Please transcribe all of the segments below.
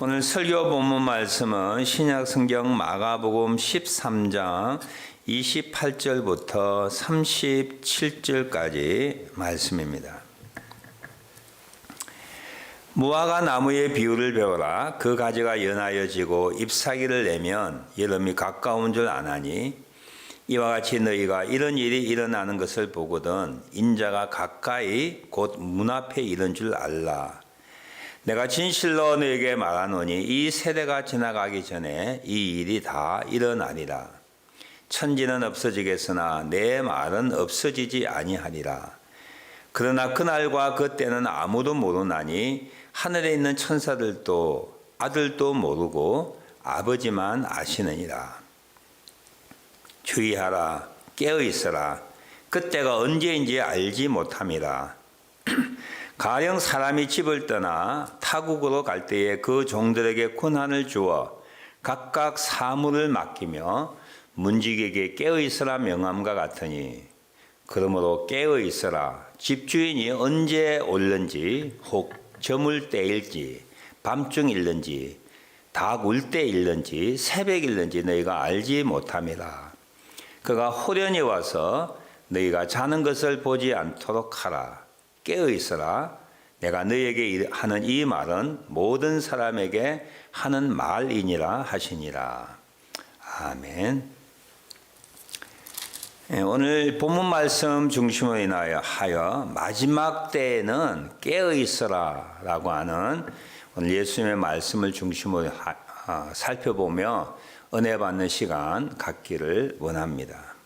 오늘 설교 본문 말씀은 신약 성경 마가복음 13장 28절부터 37절까지 말씀입니다. 무화과 나무의 비유를 배워라. 그 가지가 연하여지고 잎사귀를 내면 여름이 가까운 줄 아나니 이와 같이 너희가 이런 일이 일어나는 것을 보거든 인자가 가까이 곧 문 앞에 이른 줄 알라. 내가 진실로 너에게 말하노니 이 세대가 지나가기 전에 이 일이 다 일어나리라. 천지는 없어지겠으나 내 말은 없어지지 아니하리라. 그러나 그날과 그때는 아무도 모르나니 하늘에 있는 천사들도 아들도 모르고 아버지만 아시느니라. 주의하라 깨어 있어라 그때가 언제인지 알지 못함이라. 가령 사람이 집을 떠나 타국으로 갈 때에 그 종들에게 권한을 주어 각각 사물을 맡기며 문지기에게 깨어 있으라 명함과 같으니 그러므로 깨어 있어라. 집주인이 언제 올는지 혹 저물 때일지 밤중 일는지 닭울 때 일는지 새벽 일는지 너희가 알지 못함이라. 그가 호련히 와서 너희가 자는 것을 보지 않도록 하라 깨어 있어라. 내가 너에게 하는 이 말은 모든 사람에게 하는 말이니라 하시니라. 아멘. 예, 오늘 본문 말씀 중심으로 인하여 하여 마지막 때에는 깨어 있어라라고 하는 오늘 예수님의 말씀을 중심으로 하, 아, 살펴보며 은혜 받는 시간 갖기를 원합니다.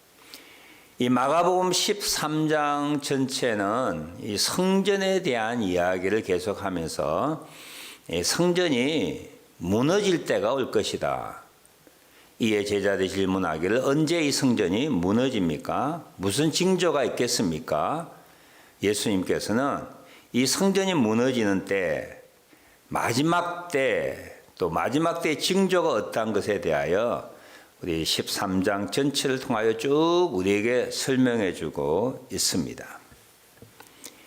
이 마가복음 13장 전체는 이 성전에 대한 이야기를 계속하면서 성전이 무너질 때가 올 것이다. 이에 제자들이 질문하기를 언제 이 성전이 무너집니까? 무슨 징조가 있겠습니까? 예수님께서는 이 성전이 무너지는 때, 마지막 때, 또 마지막 때의 징조가 어떠한 것에 대하여 우리 13장 전체를 통하여 쭉 우리에게 설명해 주고 있습니다.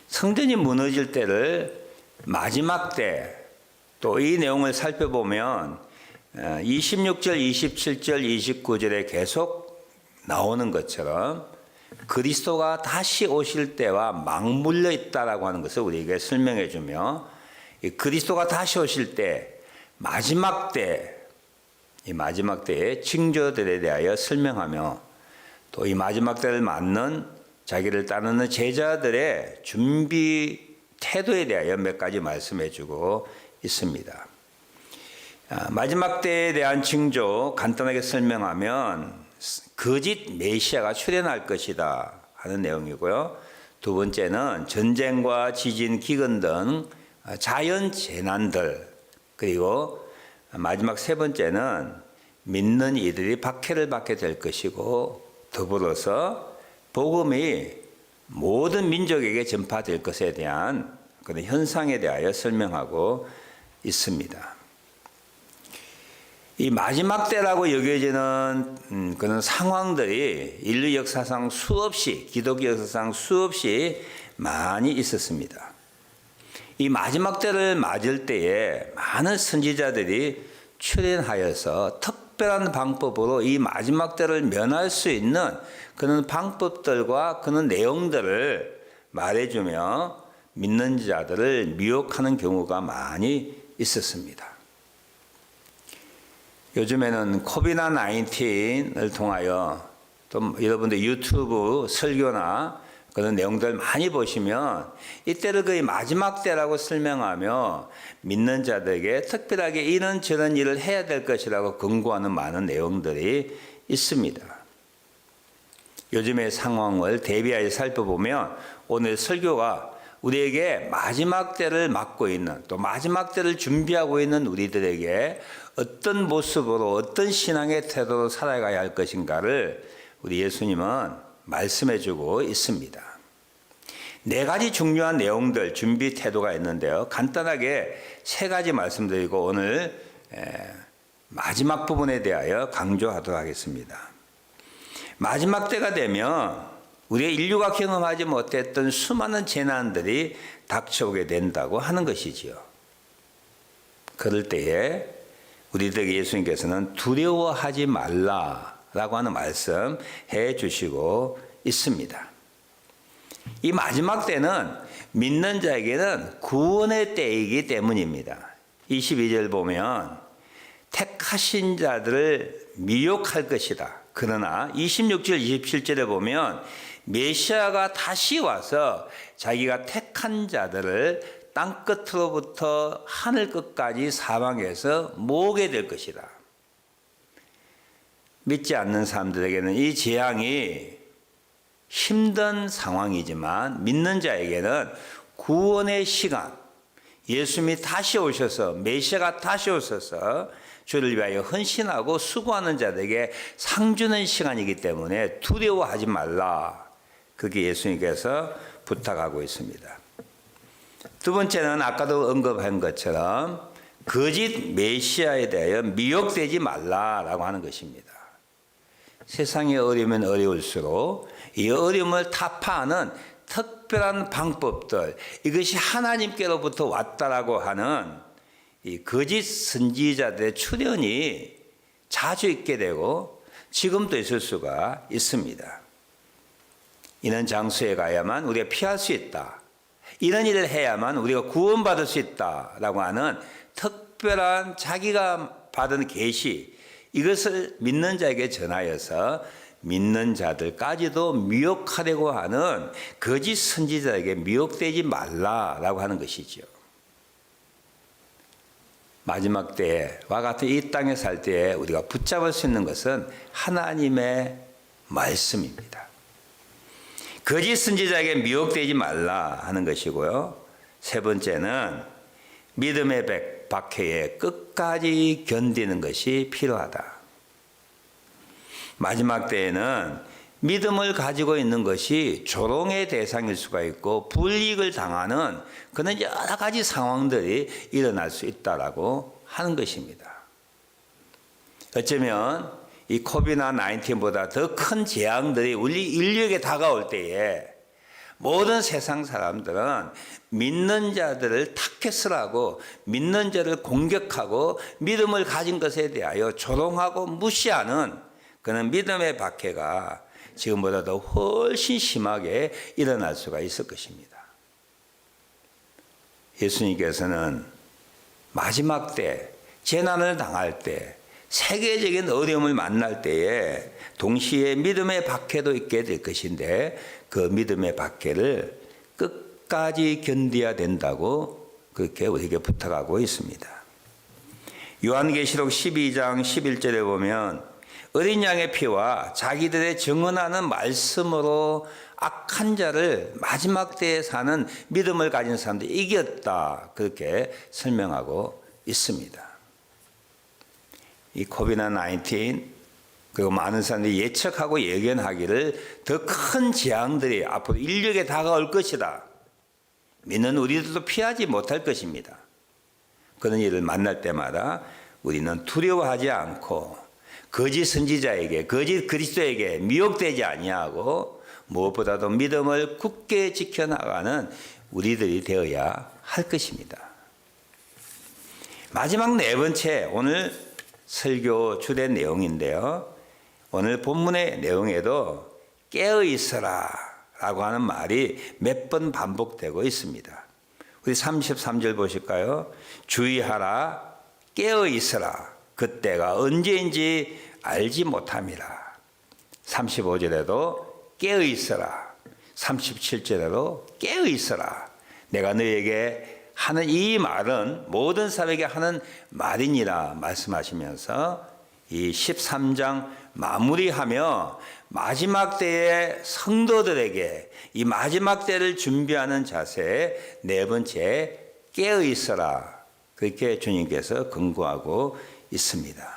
성전이 무너질 때를 마지막 때, 또 이 내용을 살펴보면 26절, 27절, 29절에 계속 나오는 것처럼 그리스도가 다시 오실 때와 맞물려 있다라고 하는 것을 우리에게 설명해 주며 그리스도가 다시 오실 때 마지막 때 이 마지막 때의 징조들에 대하여 설명하며 또 이 마지막 때를 맞는 자기를 따르는 제자들의 준비 태도에 대하여 몇 가지 말씀해 주고 있습니다. 아, 마지막 때에 대한 징조 간단하게 설명하면 거짓 메시아가 출현할 것이다 하는 내용이고요. 두 번째는 전쟁과 지진, 기근 등 자연 재난들 그리고 마지막 세 번째는 믿는 이들이 박해를 받게 될 것이고 더불어서 복음이 모든 민족에게 전파될 것에 대한 그런 현상에 대하여 설명하고 있습니다. 이 마지막 때라고 여겨지는 음, 그런 상황들이 인류 역사상 수없이 기독교 역사상 수없이 많이 있었습니다. 이 마지막 때를 맞을 때에 많은 선지자들이 출연하여서 특별한 방법으로 이 마지막 때를 면할 수 있는 그런 방법들과 그런 내용들을 말해주며 믿는 자들을 미혹하는 경우가 많이 있었습니다. 요즘에는 코비나 19을 통하여 또 여러분들 유튜브 설교나 그런 내용들 많이 보시면 이때를 거의 마지막 때라고 설명하며 믿는 자들에게 특별하게 이런 저런 일을 해야 될 것이라고 권고하는 많은 내용들이 있습니다. 요즘의 상황을 대비하여 살펴보면 오늘 설교가 우리에게 마지막 때를 맞고 있는 또 마지막 때를 준비하고 있는 우리들에게 어떤 모습으로 어떤 신앙의 태도로 살아가야 할 것인가를 우리 예수님은 말씀해 주고 있습니다. 네 가지 중요한 내용들, 준비 태도가 있는데요. 간단하게 세 가지 말씀드리고 오늘 마지막 부분에 대하여 강조하도록 하겠습니다. 마지막 때가 되면 우리의 인류가 경험하지 못했던 수많은 재난들이 닥쳐오게 된다고 하는 것이지요. 그럴 때에 우리들에게 예수님께서는 두려워하지 말라 라고 하는 말씀 해 주시고 있습니다. 이 마지막 때는 믿는 자에게는 구원의 때이기 때문입니다. 22절 보면 택하신 자들을 미혹할 것이다. 그러나 26절, 27절에 보면 메시아가 다시 와서 자기가 택한 자들을 땅 끝으로부터 하늘 끝까지 사방에서 모으게 될 것이다. 믿지 않는 사람들에게는 이 재앙이 힘든 상황이지만 믿는 자에게는 구원의 시간, 예수님이 다시 오셔서 메시아가 다시 오셔서 주를 위하여 헌신하고 수고하는 자들에게 상 주는 시간이기 때문에 두려워하지 말라. 그게 예수님께서 부탁하고 있습니다. 두 번째는 아까도 언급한 것처럼 거짓 메시아에 대하여 미혹되지 말라라고 하는 것입니다. 세상이 어려우면 어려울수록 이 어려움을 타파하는 특별한 방법들 이것이 하나님께로부터 왔다라고 하는 이 거짓 선지자들의 출현이 자주 있게 되고 지금도 있을 수가 있습니다. 이런 장소에 가야만 우리가 피할 수 있다. 이런 일을 해야만 우리가 구원받을 수 있다라고 하는 특별한 자기가 받은 계시 이것을 믿는 자에게 전하여서 믿는 자들까지도 미혹하려고 하는 거짓 선지자에게 미혹되지 말라라고 하는 것이죠. 마지막 때와 같은 이 땅에 살 때에 우리가 붙잡을 수 있는 것은 하나님의 말씀입니다. 거짓 선지자에게 미혹되지 말라 하는 것이고요. 세 번째는 믿음의 백, 박해에 끝까지 견디는 것이 필요하다. 마지막 때에는 믿음을 가지고 있는 것이 조롱의 대상일 수가 있고 불이익을 당하는 그런 여러 가지 상황들이 일어날 수 있다라고 하는 것입니다. 어쩌면 이 코비나 19보다 더 큰 재앙들이 우리 인류에게 다가올 때에 모든 세상 사람들은 믿는 자들을 타켓을하고 믿는 자를 공격하고 믿음을 가진 것에 대하여 조롱하고 무시하는 그런 믿음의 박해가 지금보다 더 훨씬 심하게 일어날 수가 있을 것입니다. 예수님께서는 마지막 때, 재난을 당할 때, 세계적인 어려움을 만날 때에 동시에 믿음의 박해도 있게 될 것인데 그 믿음의 박해를 끝까지 견뎌야 된다고 그렇게 우리에게 부탁하고 있습니다. 요한계시록 12장 11절에 보면 어린 양의 피와 자기들의 증언하는 말씀으로 악한 자를 마지막 때에 사는 믿음을 가진 사람들이 이겼다. 그렇게 설명하고 있습니다. 이 코비나 19 그리고 많은 사람들이 예측하고 예견하기를 더 큰 재앙들이 앞으로 인류에게 다가올 것이다. 믿는 우리들도 피하지 못할 것입니다. 그런 일을 만날 때마다 우리는 두려워하지 않고 거짓 선지자에게 거짓 그리스도에게 미혹되지 아니하고 무엇보다도 믿음을 굳게 지켜나가는 우리들이 되어야 할 것입니다. 마지막 네 번째 오늘 설교 주된 내용인데요. 오늘 본문의 내용에도 깨어 있어라 라고 하는 말이 몇 번 반복되고 있습니다. 우리 33절 보실까요? 주의하라, 깨어 있어라. 그때가 언제인지 알지 못함이라. 35절에도 깨어 있어라. 37절에도 깨어 있어라. 내가 너에게 하는 이 말은 모든 사람에게 하는 말이니라 말씀하시면서 이 13장 마무리하며 마지막 때의 성도들에게 이 마지막 때를 준비하는 자세 네 번째 깨어 있어라. 그렇게 주님께서 근거하고 있습니다.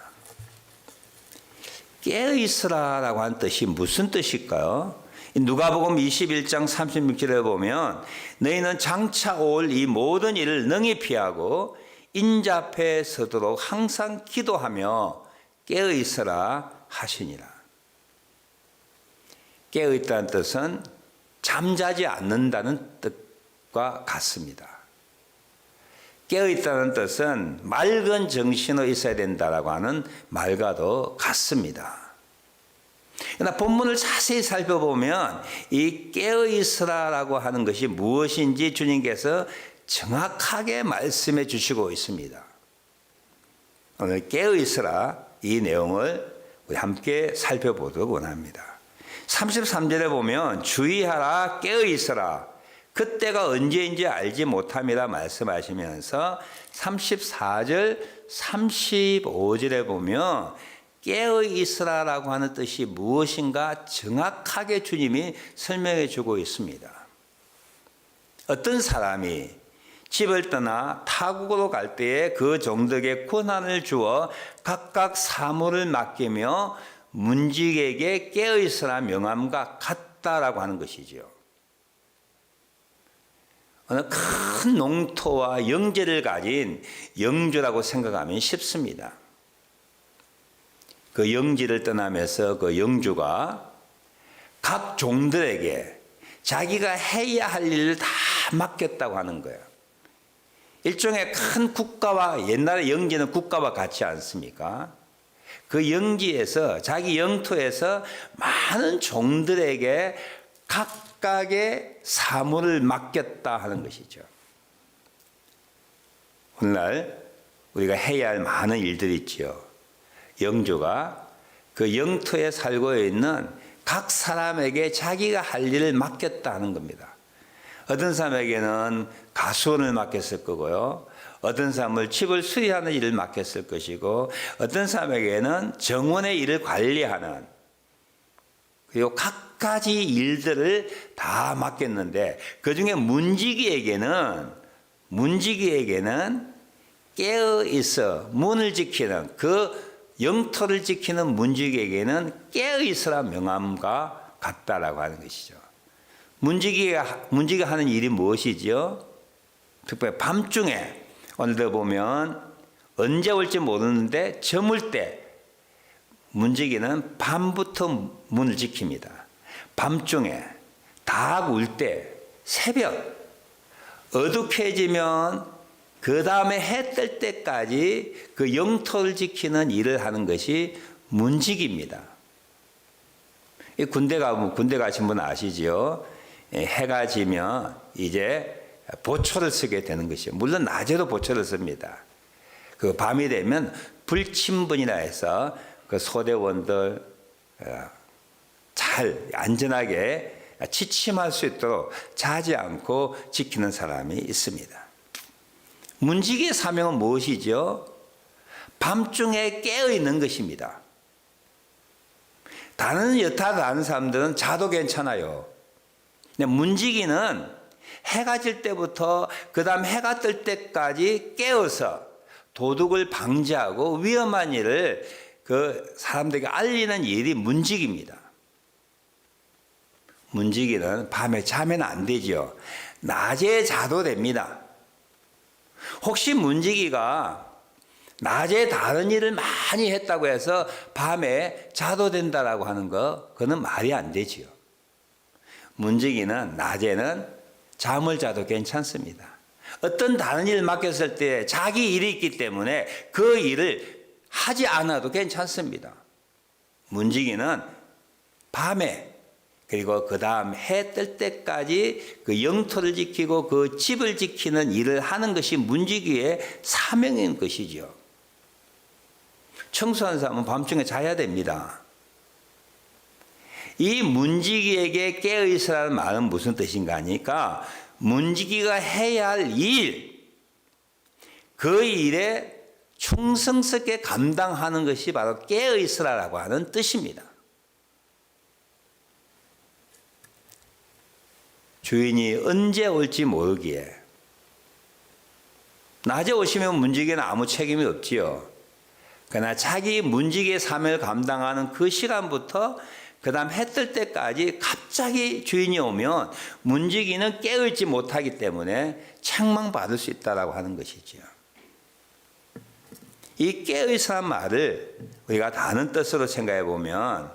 깨어 있으라라고 한 뜻이 무슨 뜻일까요? 누가복음 21장 36절에 보면 너희는 장차 올 이 모든 일을 능히 피하고 인자앞에 서도록 항상 기도하며 깨어 있어라 하시니라. 깨어 있다는 뜻은 잠자지 않는다는 뜻과 같습니다. 깨어 있다는 뜻은 맑은 정신으로 있어야 된다라고 하는 말과도 같습니다. 그러나 본문을 자세히 살펴보면 이 깨어 있으라라고 하는 것이 무엇인지 주님께서 정확하게 말씀해 주시고 있습니다. 오늘 깨어 있으라 이 내용을 우리 함께 살펴보도록 원합니다. 33절에 보면 주의하라 깨어 있으라 그때가 언제인지 알지 못함이라 말씀하시면서 34절 35절에 보면 깨어 있으라라고 하는 뜻이 무엇인가 정확하게 주님이 설명해 주고 있습니다. 어떤 사람이 집을 떠나 타국으로 갈 때에 그 종들에게 권한을 주어 각각 사물을 맡기며 문직에게 깨어 있으라 명함과 같다라고 하는 것이지요. 어느 큰 농토와 영재를 가진 영주라고 생각하면 쉽습니다. 그 영지를 떠나면서 그 영주가 각 종들에게 자기가 해야 할 일을 다 맡겼다고 하는 거예요. 일종의 큰 국가와 옛날에 영지는 국가와 같지 않습니까? 그 영지에서 자기 영토에서 많은 종들에게 각각의 사물을 맡겼다 하는 것이죠. 오늘날 우리가 해야 할 많은 일들이 있지요. 영주가 그 영토에 살고 있는 각 사람에게 자기가 할 일을 맡겼다 하는 겁니다. 어떤 사람에게는 가수원을 맡겼을 거고요. 어떤 사람을 집을 수리하는 일을 맡겼을 것이고 어떤 사람에게는 정원의 일을 관리하는 그리고 각 가지 일들을 다 맡겼는데 그 중에 문지기에게는 문지기에게는 깨어 있어 문을 지키는 그 영토를 지키는 문지기에게는 깨어 있으라 명함과 같다라고 하는 것이죠. 문지기가 문지기가 하는 일이 무엇이지요? 특별히 밤중에 오늘도 보면 언제 올지 모르는데 저물 때 문지기는 밤부터 문을 지킵니다. 밤중에 닭 울 때 새벽 어둑해지면 그 다음에 해 뜰 때까지 그 영토를 지키는 일을 하는 것이 문직입니다. 이 군대 가면 군대 가신 분 아시지요? 예, 해가 지면 이제 보초를 쓰게 되는 것이요. 물론 낮에도 보초를 씁니다. 그 밤이 되면 불침분이라 해서 그 소대원들 어, 잘 안전하게 취침할 수 있도록 자지 않고 지키는 사람이 있습니다. 문지기의 사명은 무엇이죠? 밤중에 깨어 있는 것입니다. 다른 여타 다른 사람들은 자도 괜찮아요. 근데 문지기는 해가 질 때부터 그 다음 해가 뜰 때까지 깨어서 도둑을 방지하고 위험한 일을 그 사람들에게 알리는 일이 문지기입니다. 문지기는 밤에 자면 안 되지요. 낮에 자도 됩니다. 혹시 문지기가 낮에 다른 일을 많이 했다고 해서 밤에 자도 된다라고 하는 거, 그거는 말이 안 되지요. 문지기는 낮에는 잠을 자도 괜찮습니다. 어떤 다른 일을 맡겼을 때 자기 일이 있기 때문에 그 일을 하지 않아도 괜찮습니다. 문지기는 밤에 그리고 그 다음 해 뜰 때까지 그 영토를 지키고 그 집을 지키는 일을 하는 것이 문지기의 사명인 것이죠. 청소하는 사람은 밤중에 자야 됩니다. 이 문지기에게 깨어 있으라는 말은 무슨 뜻인가 하니까 문지기가 해야 할 일, 그 일에 충성스럽게 감당하는 것이 바로 깨어 있으라라고 하는 뜻입니다. 주인이 언제 올지 모르기에 낮에 오시면 문지기는 아무 책임이 없지요. 그러나 자기 문지기의 사명을 감당하는 그 시간부터 그 다음 해 뜰 때까지 갑자기 주인이 오면 문지기는 깨어있지 못하기 때문에 책망받을 수 있다고 하는 것이지요. 이 깨어있으란 말을 우리가 다른 뜻으로 생각해 보면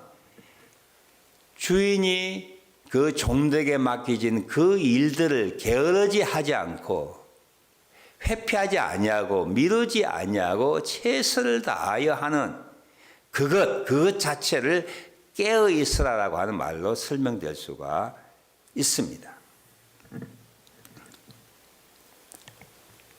주인이 그 종들에게 맡기진 그 일들을 게으르지 하지 않고 회피하지 아니하고 미루지 아니하고 최선을 다하여 하는 그것 그것 자체를 깨어 있으라라고 하는 말로 설명될 수가 있습니다.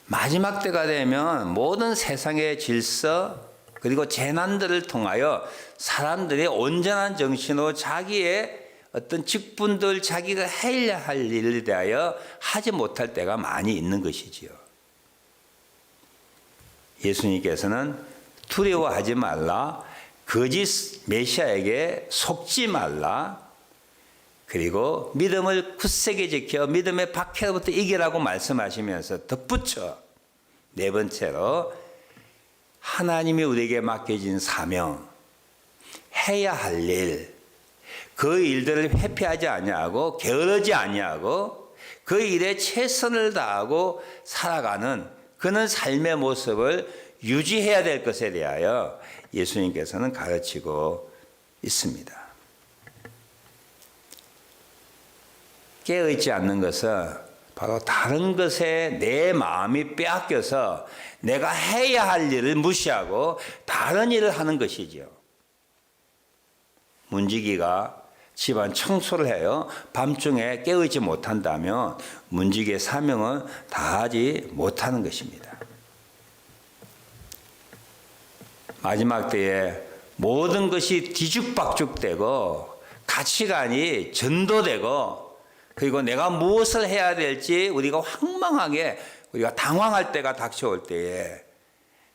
마지막 때가 되면 모든 세상의 질서 그리고 재난들을 통하여 사람들이 온전한 정신으로 자기의 어떤 직분들 자기가 해야 할 일에 대하여 하지 못할 때가 많이 있는 것이지요. 예수님께서는 두려워하지 말라, 거짓 메시아에게 속지 말라, 그리고 믿음을 굳세게 지켜 믿음의 박해로부터 이기라고 말씀하시면서 덧붙여 네 번째로 하나님이 우리에게 맡겨진 사명, 해야 할 일, 그 일들을 회피하지 아니하고 게으르지 아니하고 그 일에 최선을 다하고 살아가는 그는 삶의 모습을 유지해야 될 것에 대하여 예수님께서는 가르치고 있습니다. 깨어있지 않는 것은 바로 다른 것에 내 마음이 빼앗겨서 내가 해야 할 일을 무시하고 다른 일을 하는 것이지요. 문지기가 집안 청소를 해요. 밤중에 깨어있지 못한다면 문지기의 사명은 다하지 못하는 것입니다. 마지막 때에 모든 것이 뒤죽박죽되고 가치관이 전도되고 그리고 내가 무엇을 해야 될지 우리가 황망하게 우리가 당황할 때가 닥쳐올 때에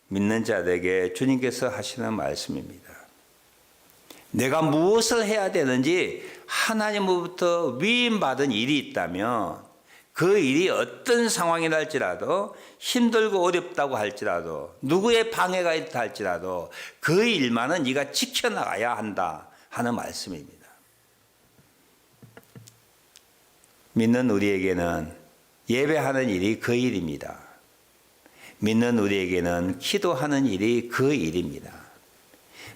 믿는 자들에게 주님께서 하시는 말씀입니다. 내가 무엇을 해야 되는지 하나님으로부터 위임받은 일이 있다면 그 일이 어떤 상황이라 할지라도 힘들고 어렵다고 할지라도 누구의 방해가 있다 할지라도 그 일만은 네가 지켜나가야 한다 하는 말씀입니다. 믿는 우리에게는 예배하는 일이 그 일입니다. 믿는 우리에게는 기도하는 일이 그 일입니다.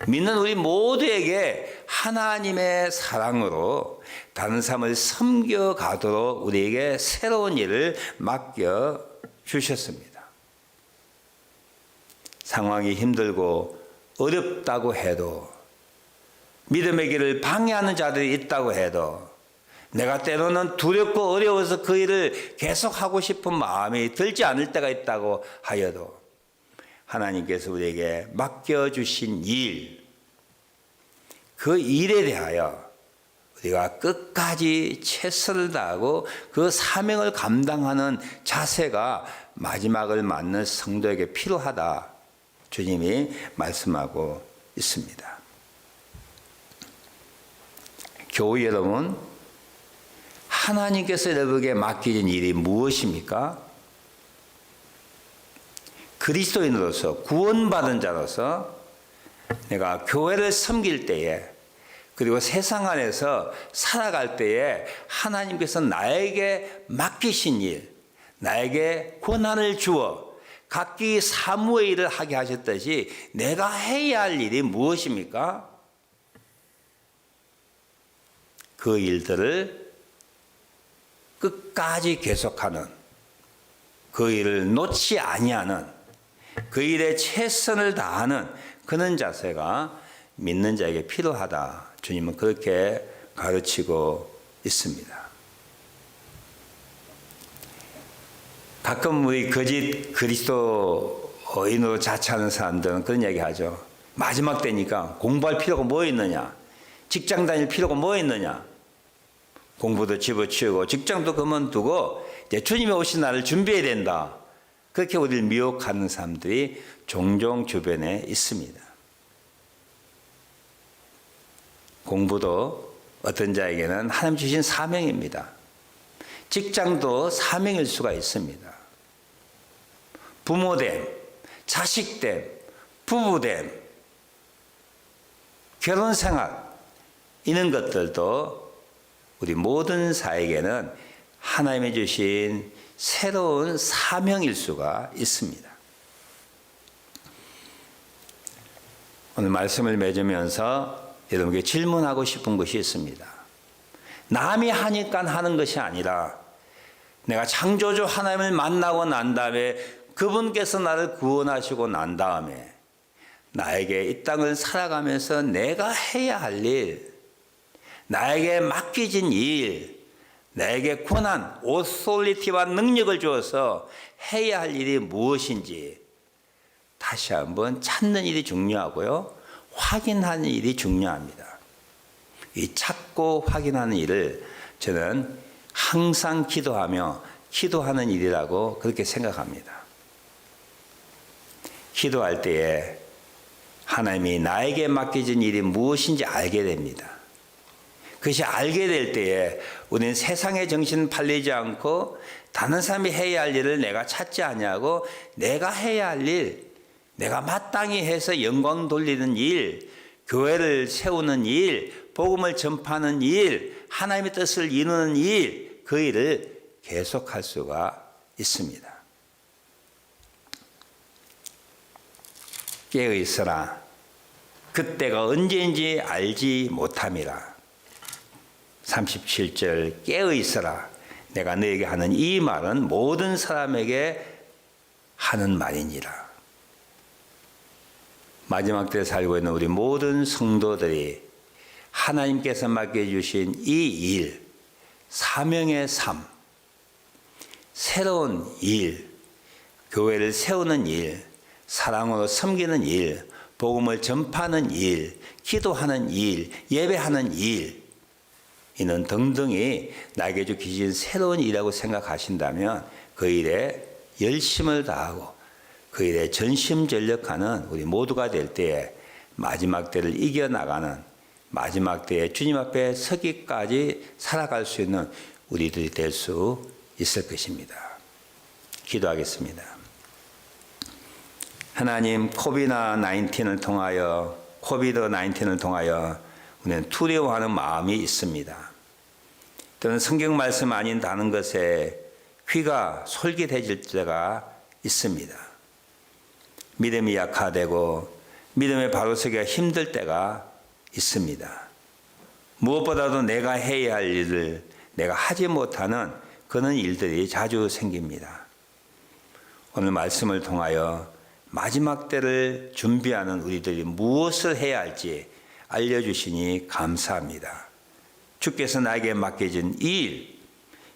믿는 우리 모두에게 하나님의 사랑으로 다른 삶을 섬겨가도록 우리에게 새로운 일을 맡겨 주셨습니다. 상황이 힘들고 어렵다고 해도 믿음의 길을 방해하는 자들이 있다고 해도 내가 때로는 두렵고 어려워서 그 일을 계속하고 싶은 마음이 들지 않을 때가 있다고 하여도 하나님께서 우리에게 맡겨주신 일, 그 일에 대하여 우리가 끝까지 최선을 다하고 그 사명을 감당하는 자세가 마지막을 맞는 성도에게 필요하다. 주님이 말씀하고 있습니다. 교우 여러분, 하나님께서 여러분에게 맡기신 일이 무엇입니까? 그리스도인으로서 구원받은 자로서 내가 교회를 섬길 때에 그리고 세상 안에서 살아갈 때에 하나님께서 나에게 맡기신 일, 나에게 권한을 주어 각기 사무의 일을 하게 하셨듯이 내가 해야 할 일이 무엇입니까? 그 일들을 끝까지 계속하는 그 일을 놓지 아니하는 그 일에 최선을 다하는 그런 자세가 믿는 자에게 필요하다. 주님은 그렇게 가르치고 있습니다. 가끔 우리 거짓 그리스도인으로 자처하는 사람들은 그런 얘기 하죠. 마지막 때니까 공부할 필요가 뭐 있느냐? 직장 다닐 필요가 뭐 있느냐? 공부도 집어치우고 직장도 그만두고 이제 주님의 오신 날을 준비해야 된다. 그렇게 우리를 미혹하는 사람들이 종종 주변에 있습니다. 공부도 어떤 자에게는 하나님 주신 사명입니다. 직장도 사명일 수가 있습니다. 부모됨, 자식됨, 부부됨, 결혼 생활, 이런 것들도 우리 모든 사에게는 하나님이 주신 새로운 사명일 수가 있습니다. 오늘 말씀을 맺으면서 여러분께 질문하고 싶은 것이 있습니다. 남이 하니까 하는 것이 아니라 내가 창조주 하나님을 만나고 난 다음에 그분께서 나를 구원하시고 난 다음에 나에게 이 땅을 살아가면서 내가 해야 할 일, 나에게 맡겨진 일, 나에게 권한, 오솔리티와 능력을 주어서 해야 할 일이 무엇인지 다시 한번 찾는 일이 중요하고요. 확인하는 일이 중요합니다. 이 찾고 확인하는 일을 저는 항상 기도하며 기도하는 일이라고 그렇게 생각합니다. 기도할 때에 하나님이 나에게 맡겨진 일이 무엇인지 알게 됩니다. 그것이 알게 될 때에 우리는 세상의 정신 팔리지 않고 다른 사람이 해야 할 일을 내가 찾지 아니하고 내가 해야 할 일, 내가 마땅히 해서 영광 돌리는 일, 교회를 세우는 일, 복음을 전파하는 일, 하나님의 뜻을 이루는 일, 그 일을 계속할 수가 있습니다. 깨어 있어라. 그때가 언제인지 알지 못함이라. 37절 깨어 있어라. 내가 너에게 하는 이 말은 모든 사람에게 하는 말이니라. 마지막 때 살고 있는 우리 모든 성도들이 하나님께서 맡겨주신 이 일, 사명의 삶, 새로운 일, 교회를 세우는 일, 사랑으로 섬기는 일, 복음을 전파하는 일, 기도하는 일, 예배하는 일, 이는 등등이 나에게 주신 새로운 일이라고 생각하신다면 그 일에 열심을 다하고 그 일에 전심전력하는 우리 모두가 될 때에 마지막 때를 이겨나가는 마지막 때에 주님 앞에 서기까지 살아갈 수 있는 우리들이 될 수 있을 것입니다. 기도하겠습니다. 하나님 코비나 19을 통하여 코비드 19을 통하여 우리는 두려워하는 마음이 있습니다. 또는 성경 말씀 아닌 다른 것에 귀가 솔깃해질 때가 있습니다. 믿음이 약화되고 믿음의 바로 서기가 힘들 때가 있습니다. 무엇보다도 내가 해야 할 일을 내가 하지 못하는 그런 일들이 자주 생깁니다. 오늘 말씀을 통하여 마지막 때를 준비하는 우리들이 무엇을 해야 할지 알려주시니 감사합니다. 주께서 나에게 맡겨진 일,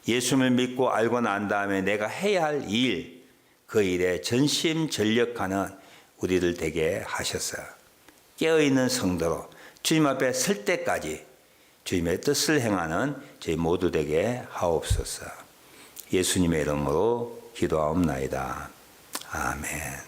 예수를 믿고 알고 난 다음에 내가 해야 할 일, 그 일에 전심 전력하는 우리들 되게 하셨어요. 깨어있는 성도로 주님 앞에 설 때까지 주님의 뜻을 행하는 저희 모두 되게 하옵소서. 예수님의 이름으로 기도하옵나이다. 아멘.